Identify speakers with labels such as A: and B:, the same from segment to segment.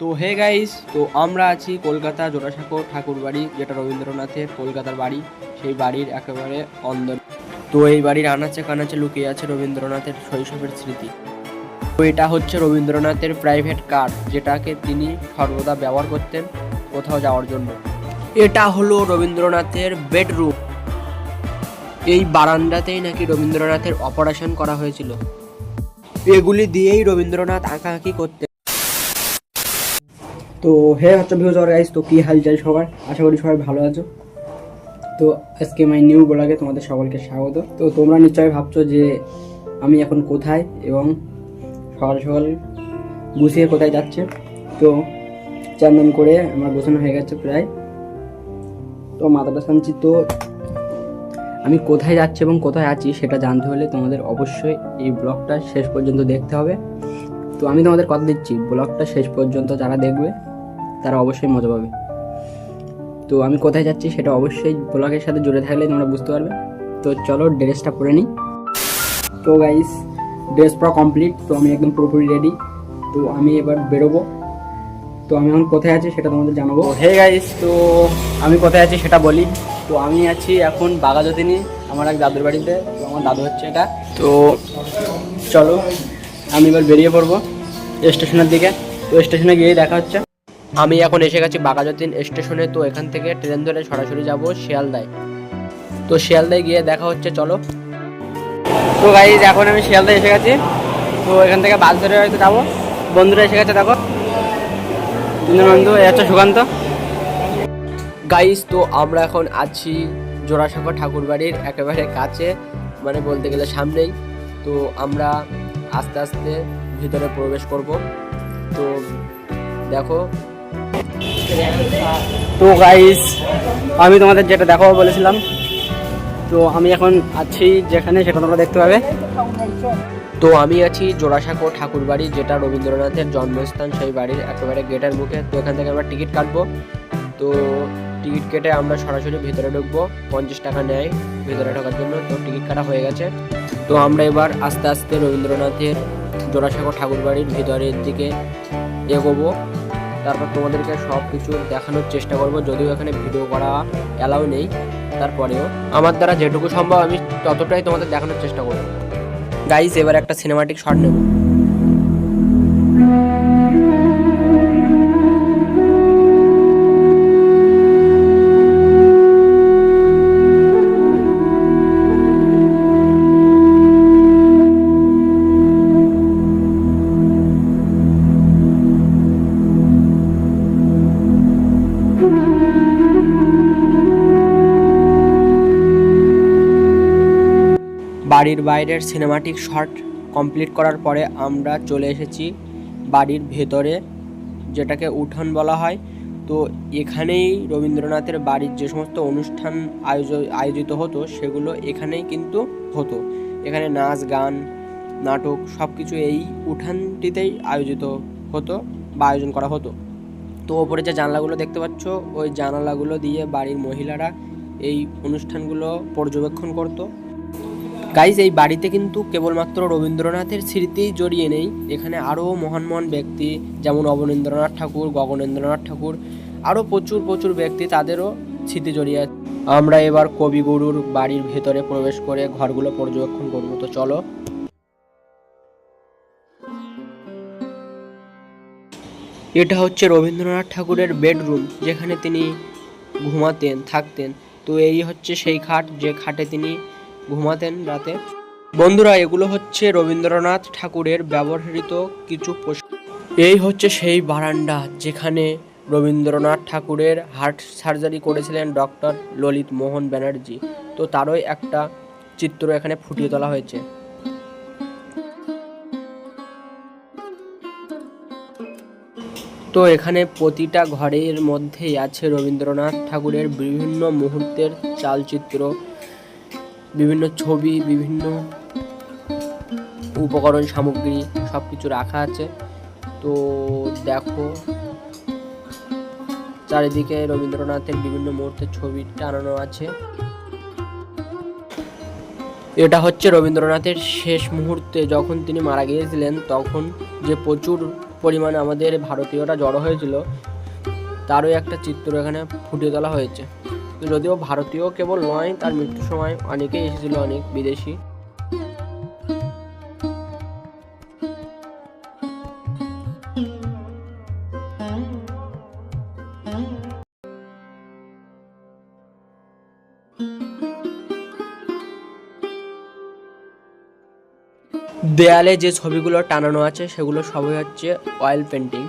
A: তো hey guys, তো আমরা আছি কলকাতা জোড়াসাঁকো ঠাকুরবাড়ি, যেটা রবীন্দ্রনাথের কলকাতার বাড়ি। সেই বাড়ির একেবারে অন্দর। তো এই বাড়ির আনাচে কানাচে লুকিয়ে আছে রবীন্দ্রনাথের শৈশবের স্মৃতি। তো এটা হচ্ছে রবীন্দ্রনাথের প্রাইভেট কার, যেটাকে তিনি সর্বদা ব্যবহার করতেন কোথাও যাওয়ার জন্য। এটা হলো রবীন্দ্রনাথের বেডরুম। এই বারান্দাতেই নাকি রবীন্দ্রনাথের অপারেশন করা হয়েছিল। এগুলি দিয়েই রবীন্দ্রনাথ আঁকাআঁকি করতেন। তো হে হচ্ছে ভিউজ আর গাইস তো কি হালচাল সবার? আশা করি সবাই ভালো আছো। তো আজকে মাই নিউ ব্লগে তোমাদের সকলকে স্বাগত। তো তোমরা নিশ্চয়ই ভাবছ যে আমি এখন কোথায় এবং সকাল সকাল গুছিয়ে কোথায় যাচ্ছে। তো চান্দন করে আমার গোছানো হয়ে গেছে প্রায়। তো মাথাটা শানছি তো আমি কোথায় যাচ্ছি এবং কোথায় আছি সেটা জানতে হলে তোমাদের অবশ্যই এই ব্লগটা শেষ পর্যন্ত দেখতে হবে। তো আমি তোমাদের কথা দিচ্ছি ব্লগটা শেষ পর্যন্ত যারা দেখবে তারা অবশ্যই মজা পাবে। তো আমি কোথায় যাচ্ছি সেটা অবশ্যই ব্লগের সাথে জুড়ে থাকলে তোমরা বুঝতে পারবে। তো চলো ড্রেসটা পরে নিই। তো গাইস ড্রেস পুরো কমপ্লিট তো আমি একদম পুরোপুরি রেডি তো আমি এবার বেরোবো। তো আমি এখন কোথায় আছি সেটা তোমাদের জানাব। হে গাইস তো আমি কোথায় আছি সেটা বলি। তো আমি আছি এখন বাগাযতীনি আমার এক দাদুর বাড়িতে। তো আমার দাদু হচ্ছে এটা। তো চলো, আমি এবার বেরিয়ে পড়ব স্টেশনের দিকে। তো স্টেশনে গিয়ে দেখা হচ্ছে। আমি এখন এসে গেছি বাগাযতীন স্টেশনে, তো এখান থেকে ট্রেন ধরে সরাসরি যাব শিয়ালদায়। তো শিয়ালদায় গিয়ে দেখা হচ্ছে, চলো। তো গাইজ এখন আমি শিয়ালদায় এসে গেছি। তো এখান থেকে বাস ধরে হয়তো যাব। বন্ধুরা এসে গেছে, দেখো। বন্ধু এ হচ্ছে সুকান্ত। গাইস তো আমরা এখন আছি জোড়াসাঁকো ঠাকুর বাড়ির একেবারে কাছে মানে বলতে গেলে সামনেই। তো আমরা আস্তে আস্তে ভিতরে প্রবেশ করব। তো দেখো তো গাইস আমি তোমাদের যেটা দেখাবো বলেছিলাম। তো আমি এখন আছি যেখানে, সেটা তোমরা দেখতে পাবে। তো আমি আছি জোড়াসাঁকো ঠাকুর বাড়ি যেটা রবীন্দ্রনাথের জন্মস্থান, সেই বাড়ির একেবারে গেটের মুখে। তো এখান থেকে আমরা টিকিট কাটবো। তো টিকিট কেটে আমরা সরাসরি ভিতরে ঢুকবো। পঞ্চাশ টাকা নেয় ভিতরে ঢোকার জন্য। তো টিকিট কাটা হয়ে গেছে। তো আমরা এবার আস্তে আস্তে রবীন্দ্রনাথের জোড়াসাঁকো ঠাকুর বাড়ির ভিতরের দিকে এগোবো। তারপর তোমাদেরকে সব কিছু দেখানোর চেষ্টা করব। যদিও এখানে ভিডিও করা অ্যালাউ নেই, তারপরেও। আমার দ্বারা যেটুকু সম্ভব আমি ততটাই তোমাদের দেখানোর চেষ্টা করব। গাইজ এবার একটা সিনেমাটিক শট নেব। বাড়ির বাইরের সিনেমাটিক শট কমপ্লিট করার পরে আমরা চলে এসেছি বাড়ির ভেতরে, যেটাকে উঠান বলা হয়। তো এখানেই রবীন্দ্রনাথের বাড়ির যে সমস্ত অনুষ্ঠান আয়োজ, আয়োজিত হতো, সেগুলো এখানেই কিন্তু হতো। এখানে নাচ, গান, নাটক সব কিছু এই উঠানটিতেই আয়োজিত হতো বা আয়োজন করা হতো। তো ওপরে যে জানলাগুলো দেখতে পাচ্ছ, ওই জানালাগুলো দিয়ে বাড়ির মহিলারা এই অনুষ্ঠানগুলো পর্যবেক্ষণ করতো। গাইজ, এই বাড়িতে কিন্তু কেবলমাত্র রবীন্দ্রনাথের স্মৃতিই জড়িয়ে নেই। এখানে আরও মহান মহান ব্যক্তি, যেমন অবনীন্দ্রনাথ ঠাকুর, গগনেন্দ্রনাথ ঠাকুর আরও প্রচুর প্রচুর ব্যক্তি তাদেরও স্মৃতি জড়িয়ে আছে। আমরা এবার কবিগুরুর বাড়ির ভেতরে প্রবেশ করে ঘরগুলো পর্যবেক্ষণ করব। তো চলো। এটা হচ্ছে রবীন্দ্রনাথ ঠাকুরের বেডরুম, যেখানে তিনি ঘুমাতেন, থাকতেন। তো এই হচ্ছে সেই খাট, যে খাটে তিনি ঘুমাতেন রাতে। বন্ধুরা, এগুলো হচ্ছে রবীন্দ্রনাথ ঠাকুরের ব্যবহৃত কিছু পোশাক। এই হচ্ছে সেই বারান্দা যেখানে রবীন্দ্রনাথ ঠাকুরের হার্ট সার্জারি করেছিলেন ডক্টর ললিত মোহন ব্যানার্জি। তো তারই একটা চিত্র এখানে ফুটিয়ে তোলা হয়েছে। তো এখানে প্রতিটা ঘরের মধ্যেই আছে রবীন্দ্রনাথ ঠাকুরের বিভিন্ন মুহূর্তের চালচিত্র। বিভিন্ন ছবি, বিভিন্ন উপকরণ, সামগ্রী সব কিছু রাখা আছে। তো দেখো, চারিদিকে রবীন্দ্রনাথের বিভিন্ন মুহূর্তের ছবি টানানো আছে। এটা হচ্ছে রবীন্দ্রনাথের শেষ মুহূর্তে, যখন তিনি মারা গিয়েছিলেন, তখন যে প্রচুর
B: পরিমাণে আমাদের ভারতীয়রা জড়ো হয়েছিল, তারও একটা চিত্র এখানে ফুটিয়ে তোলা হয়েছে। যদিও ভারতীয় কেবল নয়, তার মৃত্যুর সময় অনেকেই এসেছিল, অনেক বিদেশি। দেয়ালে যে ছবিগুলো টানানো আছে, সেগুলো সবই হচ্ছে অয়েল পেন্টিং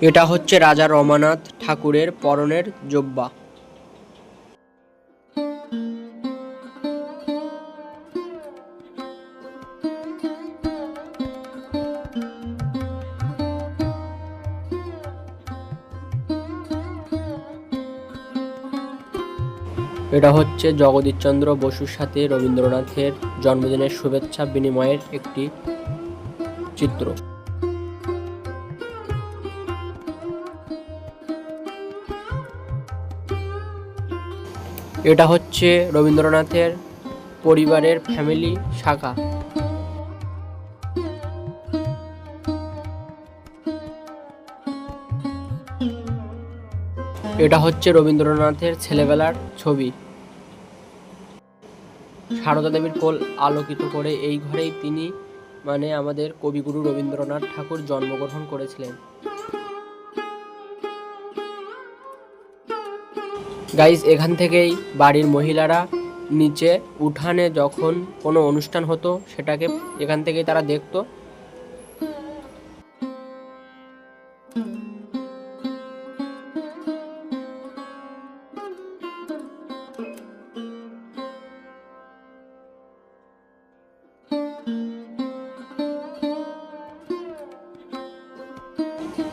B: এটা হচ্ছে রাজা রমানাথ ঠাকুরের পরনের জব্বা। এটা হচ্ছে জগদীশচন্দ্র বসুর সাথে রবীন্দ্রনাথের জন্মদিনের শুভেচ্ছা বিনিময়ের একটি চিত্র। এটা হচ্ছে রবীন্দ্রনাথের পরিবারের ফ্যামিলি শাখা। এটা হচ্ছে রবীন্দ্রনাথের ছেলেবেলার ছবি। সারদা দেবীর কোল আলোকিত করে এই ঘরেই তিনি মানে আমাদের কবিগুরু রবীন্দ্রনাথ ঠাকুর জন্মগ্রহণ করেছিলেন। গাইজ এখান থেকেই বাড়ির মহিলারা নিচে উঠানে যখন কোনো অনুষ্ঠান হতো, সেটাকে এখান থেকেই তারা দেখতো।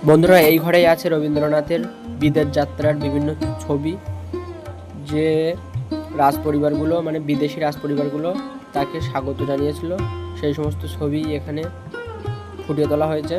B: বন্ধুরা, এই ঘরেই আছে রবীন্দ্রনাথের বিদেশ যাত্রার বিভিন্ন ছবি। যে রাজ পরিবারগুলো মানে বিদেশি রাজ পরিবারগুলো তাকে স্বাগত জানিয়েছিল। সেই সমস্ত ছবি এখানে ফুটিয়ে তোলা হয়েছে।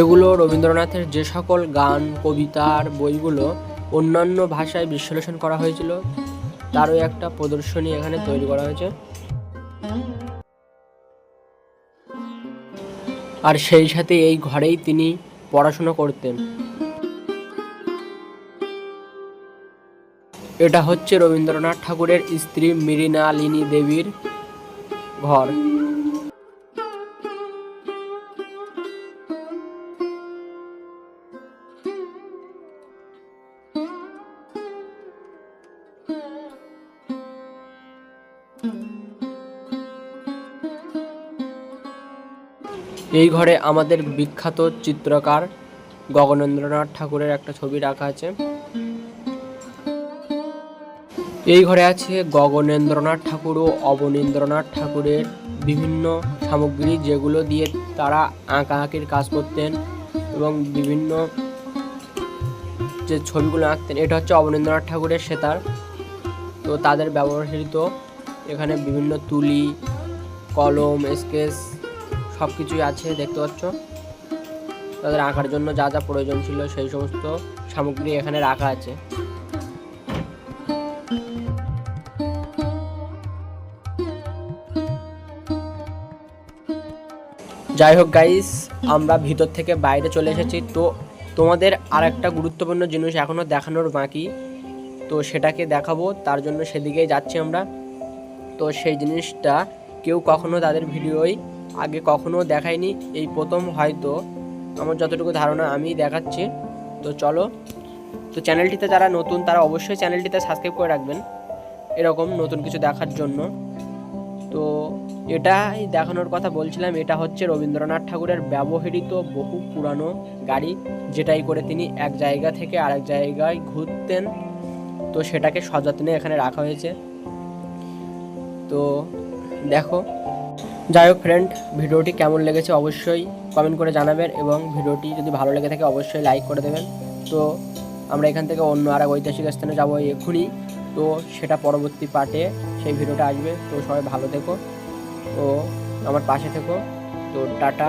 B: এগুলো রবীন্দ্রনাথের যে সকল গান, কবিতার বইগুলো অন্যান্য ভাষায় বিশ্লেষণ করা হয়েছিল। তারও একটা প্রদর্শনী এখানে তৈরি করা হয়েছে। আর সেই সাথে এই ঘরেই তিনি পড়াশোনা করতেন। এটা হচ্ছে রবীন্দ্রনাথ ঠাকুরের স্ত্রী মৃণালিনী দেবীর ঘর। এই ঘরে আমাদের বিখ্যাত চিত্রকার গগনেন্দ্রনাথ ঠাকুরের একটা ছবি রাখা আছে। এই ঘরে আছে গগনেন্দ্রনাথ ঠাকুর ও অবনীন্দ্রনাথ ঠাকুরের বিভিন্ন সামগ্রী যেগুলো দিয়ে তারা আঁকা আঁকির কাজ করতেন এবং বিভিন্ন যে ছবিগুলো আঁকতেন, এটা হচ্ছে অবনীন্দ্রনাথ ঠাকুরের সেতার। তো তাদের ব্যবহৃত এখানে বিভিন্ন তুলি, কলম, স্কেচ সব কিছুই আছে, দেখতে পাচ্ছ। তাদের আঁকার জন্য যা যা প্রয়োজন ছিল সেই সমস্ত সামগ্রী এখানে রাখা আছে। যাই হোক গাইস আমরা ভিতর থেকে বাইরে চলে এসেছি। তো তোমাদের আর একটা গুরুত্বপূর্ণ জিনিস এখনও দেখানোর বাকি, তো সেটাকে দেখাবো, তার জন্য সেদিকেই যাচ্ছি আমরা। তো সেই জিনিসটা কেউ কখনো তাদের ভিডিওই আগে কখনো দেখায়নি। এই প্রথম হয়তো আমার যতটুকু ধারণা আমি দেখাচ্ছি। তো চলো, তো চ্যানেলটিতে যারা নতুন তারা অবশ্যই চ্যানেলটিতে সাবস্ক্রাইব করে রাখবেন এরকম নতুন কিছু দেখার জন্য। তো এটাই দেখানোর কথা বলছিলাম, এটা হচ্ছে রবীন্দ্রনাথ ঠাকুরের ব্যবহৃত বহু পুরানো গাড়ি, যেটাই করে তিনি এক জায়গা থেকে আরেক জায়গায় ঘুরতেন। তো সেটাকে সযত্নে এখানে রাখা হয়েছে। তো দেখো। যাই হোক ফ্রেন্ড ভিডিওটি কেমন লেগেছে অবশ্যই কমেন্ট করে জানাবেন এবং ভিডিওটি যদি ভালো লেগে থাকে অবশ্যই লাইক করে দেবেন। তো আমরা এখান থেকে অন্য আর এক ঐতিহাসিক স্থানে যাব এক্ষুনি। তো সেটা পরবর্তী পার্টে সেই ভিডিওটা আসবে। তো সবাই ভালো থেকো। তো আমার পাশে থেকো। তো টাটা।